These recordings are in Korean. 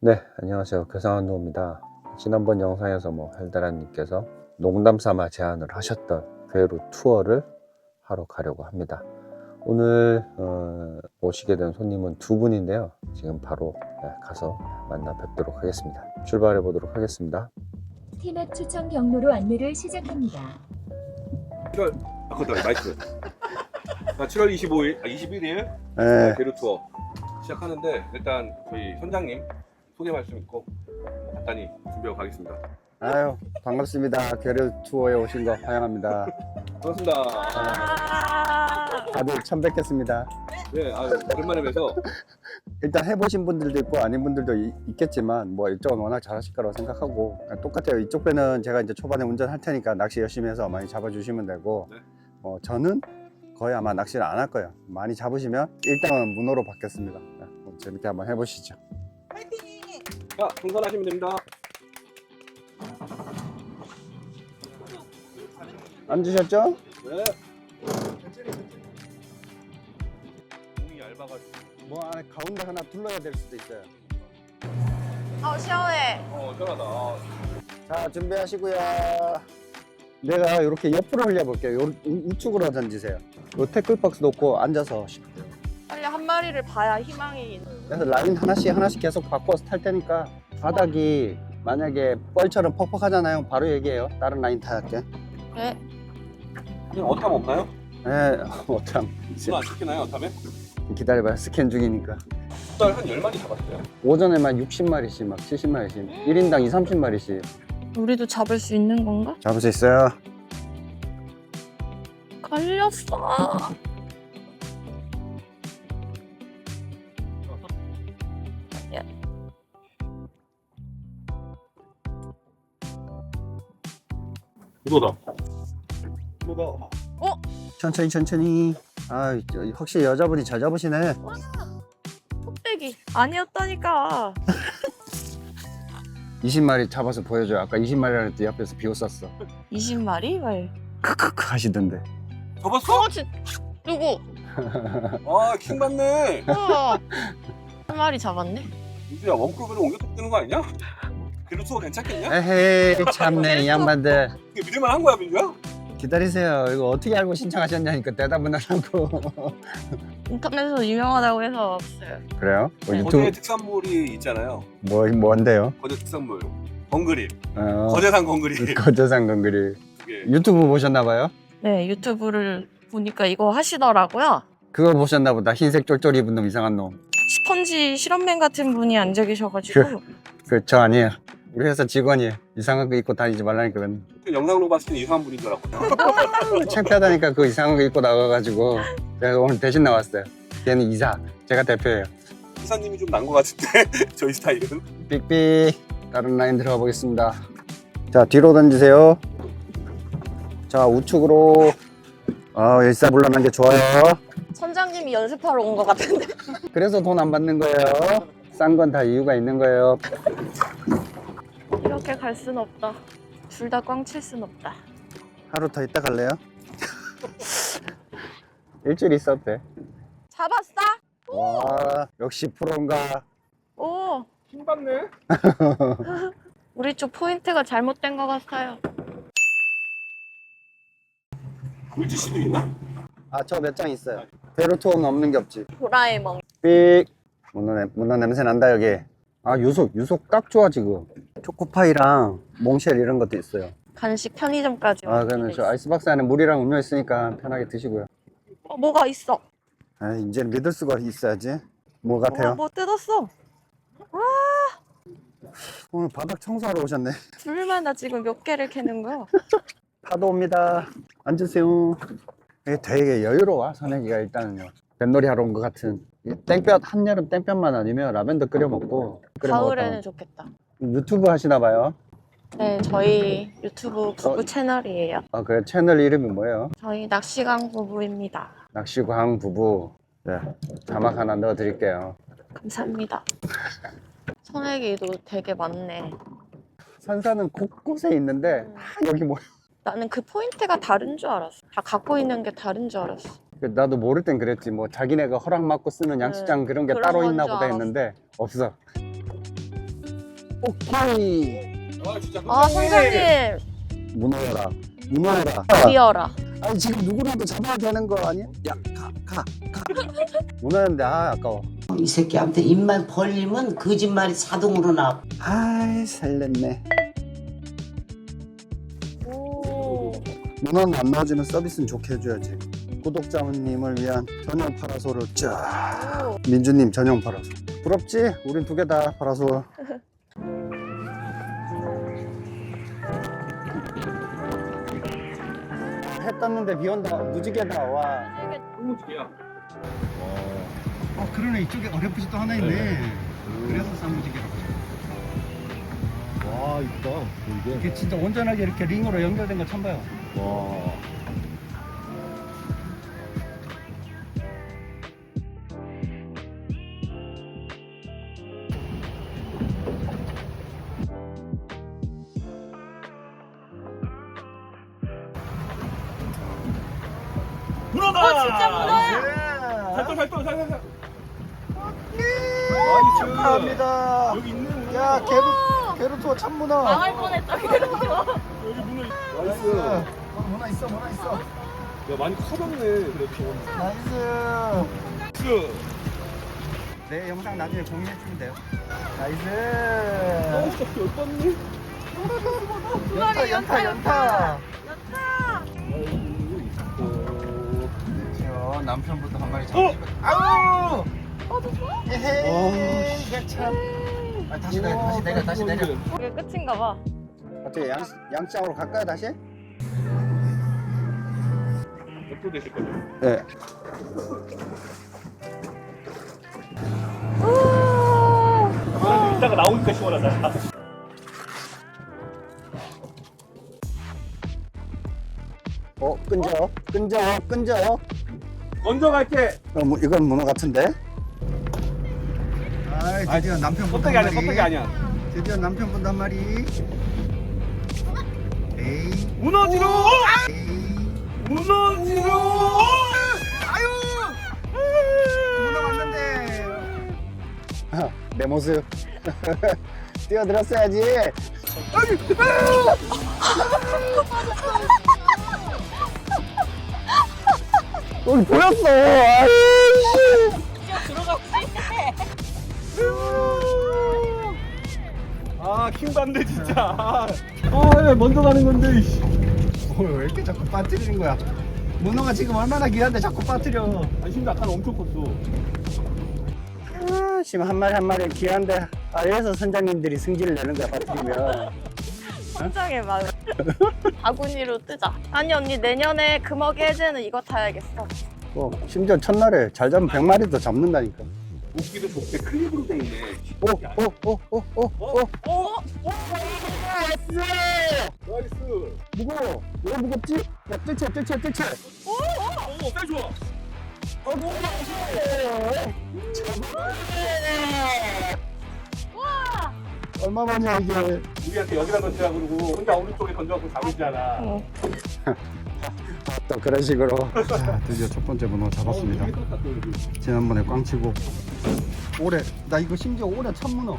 네, 안녕하세요. 교상한도입니다. 지난번 영상에서 뭐 헬다란님께서 농담 삼아 제안을 하셨던 페루 투어를 하러 가려고 합니다. 오늘 어, 오시게 된 손님은 두 분인데요. 지금 바로 네, 가서 만나 뵙도록 하겠습니다. 출발해 보도록 하겠습니다. 티맵 추천 경로로 안내를 시작합니다. 7월 아 그다 마이크. 아, 7월 25일, 아 21일 네, 베루 투어 시작하는데 일단 저희 선장님 소개 말씀 있고 간단히 준비하고 가겠습니다. 아유 반갑습니다. 게르 투어에 오신 거 환영합니다. 반갑습니다. 다들 처음 뵙겠습니다. 네, 아 오랜만에 뵈서 일단 해보신 분들도 있고 아닌 분들도 이- 있겠지만 뭐 이쪽은 워낙 잘하실 거라고 생각하고 그냥 똑같아요 이쪽 배는 제가 이제 초반에 운전할 테니까 낚시 열심히 해서 많이 잡아주시면 되고 네. 어, 저는 거의 아마 낚시를 안 할 거예요 많이 잡으시면 일단은 문어로 받겠습니다 네, 뭐 재밌게 한번 해보시죠 자 동선하시면 됩니다. 앉으셨죠? 네. 얇아가지고 뭐 안에 가운데 하나 둘러야 될 수도 있어요 어 시원해. 어 시원하다. 아, 자 준비하시고요 내가 이렇게 옆으로 흘려볼게요 요, 우- 우측으로 던지세요 요 태클박스 놓고 앉아서 빨리 한 마리를 봐야 희망이. 있는. 그래서 라인 하나씩 하나씩 계속 바꿔서 탈 테니까 바닥이 만약에 뻘처럼 퍽퍽하잖아요. 바로 얘기해요. 다른 라인 탈게. 네. 그냥 어탐 없나요? 에, 어참 문어 안 시키나요 어탐에? 기다려봐요. 스캔 중이니까. 두달한 10마리 잡았어요. 오전에만 60마리씩 막 70마리씩 1인당 2, 30마리씩 우리도 잡을 수 있는 건가? 잡을 수 있어요. 걸렸어. 문어다. 문어다. 천천히 천천히. 아, 저- 확실히 여자분이 잘 잡으시네. 톡배기 아니었다니까. 20마리 잡아서 보여줘요. 아까 20마리라는 때 옆에서 비웃었어. 20마리? 왜? 크크크 하시던데. 잡았어? 어, 진 누구? 아 킹 받네. 어. 한 마리 잡았네. 유주야 원크루브로 옮겨 뜨는 거 아니냐? 투어 괜찮겠냐? 에헤이 참네 이 양반들. 이게 믿을만 한 거야 민주야? 기다리세요. 이거 어떻게 알고 신청하셨냐니까 대답은 안 하고. 인터넷에서 유명하다고 해서 없어요. 그래요? 뭐 거제 유튜브 특산물이 있잖아요. 뭐 뭔데요? 거제 특산물. 건그립. 어, 거제산 건그립. 거저상 건그리 그게 유튜브 보셨나봐요? 네 유튜브를 보니까 이거 하시더라고요. 그거 보셨나보다 흰색 쫄쫄 입은 놈 이상한 놈. 스펀지 실험맨 같은 분이 앉아 계셔가지고 그저 아니에요. 우리 회사 직원이에요. 이상한 거 입고 다니지 말라니까. 맨날. 그 영상으로 봤을 때 이상한 분인 줄 알았거든. 창피하다니까 그 이상한 거 입고 나가가지고 제가 오늘 대신 나왔어요. 걔는 이사, 제가 대표예요. 이사님이 좀난거 같은데 저희 스타일은. 삑삑 다른 라인 들어가 보겠습니다. 자 뒤로 던지세요. 자 우측으로. 아 일사불란한 게 좋아요. 선장님이 연습하러 온 것 같은데. 그래서 돈 안 받는 거예요. 싼 건 다 이유가 있는 거예요. 이렇게 갈 순 없다. 둘 다 꽝 칠 순 없다. 하루 더 있다 갈래요? 일주일 있어도 돼. 잡았어? 와 역시 프로인가. 오, 킹받네. 우리 쪽 포인트가 잘못된 것 같아요. 물지 씨도 있나? 아 저 몇 장 있어요. 배로 투어는 없는 게 없지. 도라에몽. 삑. 문어, 냄, 문어 냄새 난다 여기. 아 유속 유속 딱 좋아 지금. 초코파이랑 몽쉘 이런 것도 있어요. 간식 편의점까지. 아 그러면 저 아이스박스 안에 물이랑 음료 있으니까 편하게 드시고요. 어, 뭐가 있어? 아 이제 믿을 수가 있어야지. 뭐 같아요? 어, 뭐 뜯었어? 오늘 바닥 청소하러 오셨네. 둘마다 지금 몇 개를 캐는 거야? 파도 옵니다. 앉으세요. 이게 되게 여유로워 선혜기가 일단은요. 뱃놀이 하러 온 것 같은. 이 땡볕 한여름 땡볕만 아니면 라벤더 끓여 먹고. 끓여 가을에는 먹었다가. 좋겠다. 유튜브 하시나 봐요. 네, 저희 유튜브 부부 채널이에요. 아 그래 채널 이름이 뭐예요? 저희 낚시강 부부입니다. 낚시광 부부. 네 자막 하나 넣어 드릴게요. 감사합니다. 선액이도 되게 많네. 산사는 곳곳에 있는데 음. 아, 여기 뭐 나는 그 포인트가 다른 줄 알았어. 다 갖고 있는 게 다른 줄 알았어. 나도 모를 땐 그랬지 뭐 자기네가 허락 받고 쓰는 양식장 그런 게 그런 따로 건 있나 줄 보다 알았어. 했는데 없어 오케이. 아 진짜 아 선장님 문어라. 문어라. 귀여라. 아니 지금 누구라도 잡아야 되는 거 아니야? 야, 가, 가, 가. 문어였는데 아 아까워. 이 새끼한테 입만 벌리면 거짓말이 자동으로 나와. 아이 살렸네. 오. 문어는 안 넣어주면 서비스는 좋게 해줘야지. 구독자님을 위한 전용 파라솔을 쫙. 민주님 전용 파라솔. 부럽지? 우린 두 개 다 파라솔. 해 떴는데 비 온다. 무지개다. 와. 한무지개야 어 그러네 이쪽에 어렴풋이 또 하나 있네. 그래서 쌍무지개라고. 와 이쁘다 이게 이게 진짜 온전하게 이렇게 링으로 연결된 거 처음 봐요. 와 진짜 문어야. 살짝 살짝 살짝 살짝 나이스. 축하합니다. 여기 있네 문어 야 게루 게루토 참문어. 망할 뻔했다. 여기 문어 나이스. 나이스 어, 문어 있어 문어 있어. 야 많이 커졌네 그래도 나이스. 나이스 내 영상 나중에 공유해 주면 돼요. 나이스. 어 진짜 열받네 연타 연타 연타. 남편부터 한 마리 어? 잡히고. 아우. 어? 에헤이 이게 참. 아, 다시 내려 다시 내려 다시 내려. 이게 끝인가 봐. 어떻게 양 양장으로 갈까요 다시? 몇도 되실 거죠? 네. 아, 이따가 나오니까 시원하다 어 끈져 끈져 끈져. 먼저 갈게 어, 뭐, 이건 문어 같은데? 아, 드디어 남편분 껍데기 아니야 껍데기 아니야 드디어 남편분 한 마리. 에이, 문어지로 에이. 문어지로 문어 왔는데. 내 모습. 뛰어들었어야지. 우리 보였어. 아이씨. 아 안돼 진짜 아왜 먼저 가는 건데 이씨. 어, 왜 이렇게 자꾸 빠뜨리는 거야? 문어가 지금 얼마나 귀한데 자꾸 빠뜨려. 아니 심지어 아까는 엄청 컸어 아, 지금 한 마리 한 마리 귀한데 아 이래서 선장님들이 승질을 내는 거야 빠뜨리면 선장의 마음. 바구니로 뜨자. 아니 언니 내년에 금어기 해제는 이거 타야겠어. 어, 심지어 첫날에 잘 잡으면 100마리도 잡는다니까. 웃기도 좋게 클립으로 돼 있네. 오 오 오 오 오오 어? 나이스. 무거워. 왜 무겁지? 야 뜰채 뜰채 뜰채 오쌀 좋아 얼마 만이야 이게 우리한테 여기다 던지라 그러고 혼자 오른쪽에 던져갖고 잡으잖아 어. 또 그런 식으로 자, 드디어 첫 번째 문어 잡았습니다 어, 떴다, 또 여기. 지난번에 꽝치고 올해 나 이거 심지어 올해 첫 문어 야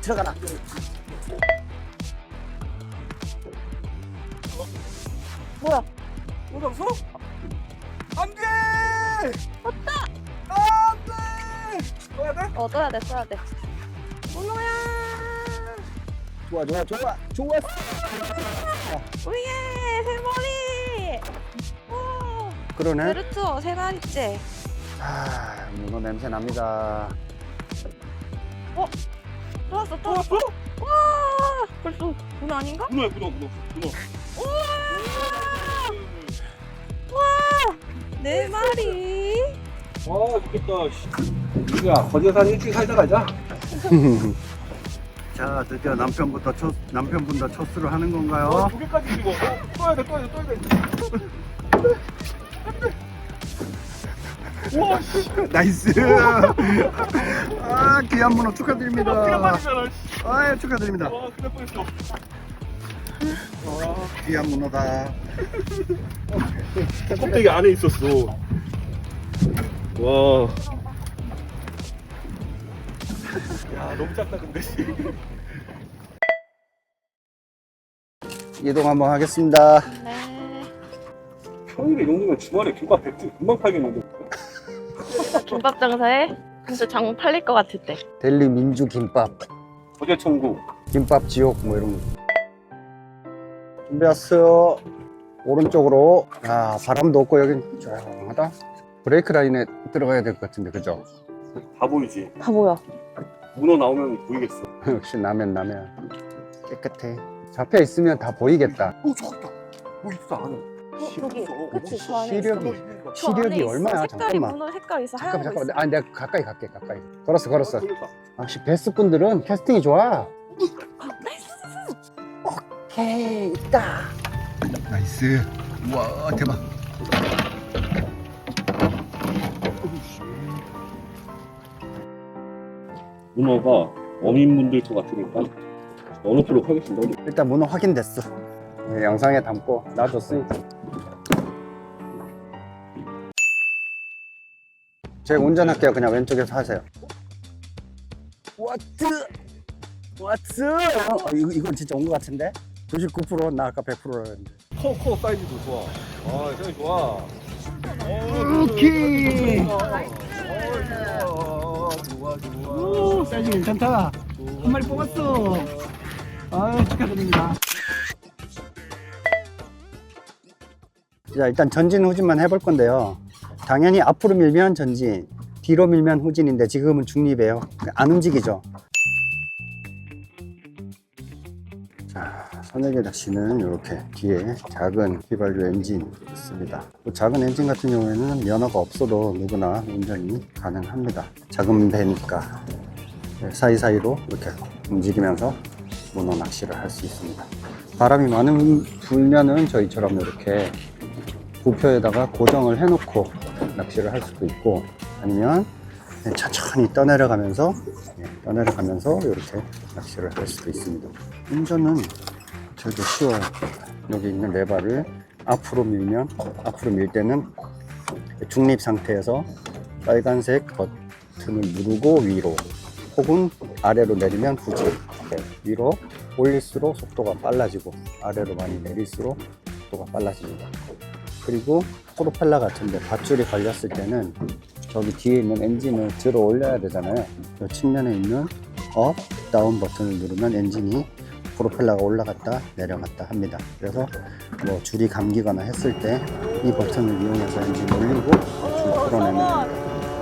들어가라 뭐야? 또 잡았어? 안 돼 떠야 돼? 어 떠야 돼 떠야 돼. 문어야. 좋아 좋아 좋아 좋아 오예 세 마리. 오. 그러네 베르투어 세 마리째. 아 문어 냄새 납니다 또 왔어 또또 왔어. 왔어? 와 벌써 문어 아닌가? 문어야 문어 문어 문어 네 마리. 아 좋겠다 야 거제에서 한 일주일 살다 가자 자 드디어 남편부터 첫 남편분도 첫수를 하는 건가요? 어, 두 개까지 이거 어, 떠야 돼 떠야 돼 떠야 돼 와, 씨. 나이스 아 귀한 문어 축하드립니다 피가 빠지잖아. 아 축하드립니다 와, 날 뻔했어. 귀한 문어다 껍데기 안에 있었어. 와. 야 너무 작다 근데. 이동 한번 하겠습니다. 네. 평일에 이 정도면 주말에 김밥 100개 금방 팔겠는데. 김밥 장사해? 근데 장 팔릴 것 같을 때. 델리 민주 김밥, 어제 청구. 김밥 지옥 뭐 이런 거. 준비했어요. 오른쪽으로. 아 바람도 없고 여긴 조용하다. 브레이크 라인에 들어가야 될 것 같은데 그죠? 다 보이지. 다 보여. 문어 나오면 보이겠어. 역시 라면 라면 깨끗해. 잡혀 있으면 다 보이겠다. 오 좋다. 뭐 있어 안에. 어, 저기, 그치, 저 안에 시력이. 저 안에 시력이 있어. 얼마야? 색깔이 잠깐만. 문어 색깔 있어. 하얀 잠깐 거 잠깐. 있어. 아 내가 가까이 갈게 가까이. 걸었어 걸었어. 역시 베스트 분들은 캐스팅이 좋아. 오케이 있다. 나이스. 우와 대박. 문어가 어민분들 것 같으니까 어느 쪽으로 하겠습니다. 일단 문어 확인됐어. 네, 영상에 담고 놔줬으니까. 제가 운전할게요. 그냥 왼쪽에서 하세요. 왓츠! 왓츠! 어, 이거, 이건 진짜 온 것 같은데? 99%? 나 아까 100%였는데. 커, 커 사이즈도 좋아. 아, 생각이 좋아. 오케이! 좋아, 좋아, 좋아. 오, 사이즈 괜찮다. 한 마리 뽑았어. 아유, 축하드립니다. 자, 일단 전진 후진만 해볼 건데요. 당연히 앞으로 밀면 전진, 뒤로 밀면 후진인데 지금은 중립이에요. 안 움직이죠. 자, 선에게 낚시는 이렇게 뒤에 작은 휘발유 엔진 있습니다. 또 작은 엔진 같은 경우에는 면허가 없어도 누구나 운전이 가능합니다. 작은 배니까 네, 사이사이로 이렇게 움직이면서 문어 낚시를 할 수 있습니다. 바람이 많은 불면은 저희처럼 이렇게 부표에다가 고정을 해놓고 낚시를 할 수도 있고 아니면 천천히 떠내려가면서 예, 떠내려가면서 이렇게 낚시를 할 수도 있습니다. 운전은 되게 쉬워요. 여기 있는 레바를 앞으로 밀면 앞으로 밀 때는 중립 상태에서 빨간색 버튼을 누르고 위로 혹은 아래로 내리면 후진 네, 위로 올릴수록 속도가 빨라지고 아래로 많이 내릴수록 속도가 빨라집니다. 그리고 프로펠러 같은데 밧줄이 걸렸을 때는 저기 뒤에 있는 엔진을 들어 올려야 되잖아요. 이 측면에 있는 업, 다운 버튼을 누르면 엔진이 프로펠러가 올라갔다 내려갔다 합니다. 그래서 뭐 줄이 감기거나 했을 때 이 버튼을 이용해서 엔진 올리고 줄 풀어내면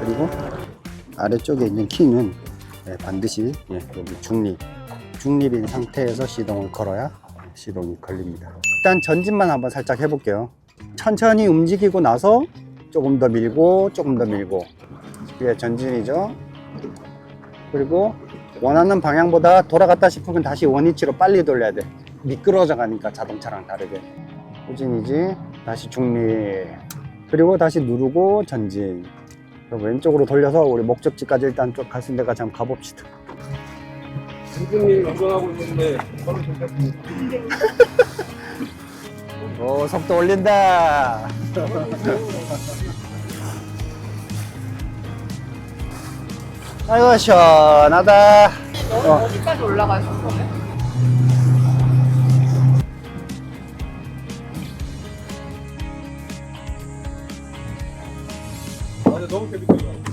그리고 아래쪽에 있는 키는 예, 반드시 예, 여기 중립 중립인 상태에서 시동을 걸어야 시동이 걸립니다. 일단 전진만 한번 살짝 해볼게요. 천천히 움직이고 나서 조금 더 밀고 조금 더 밀고 그게 전진이죠. 그리고 원하는 방향보다 돌아갔다 싶으면 다시 원위치로 빨리 돌려야 돼. 미끄러져 가니까 자동차랑 다르게. 후진이지. 다시 중립. 그리고 다시 누르고 전진. 왼쪽으로 돌려서 우리 목적지까지 일단 쭉 갈 수 있는 데까지 한번 가봅시다. 선생님 운전하고 있는데 저는 괜찮습니다. 오, 속도 올린다. 아이고, 시원하다. 어. 어디까지 올라가 있었어? 아, 근데 너무 재밌다.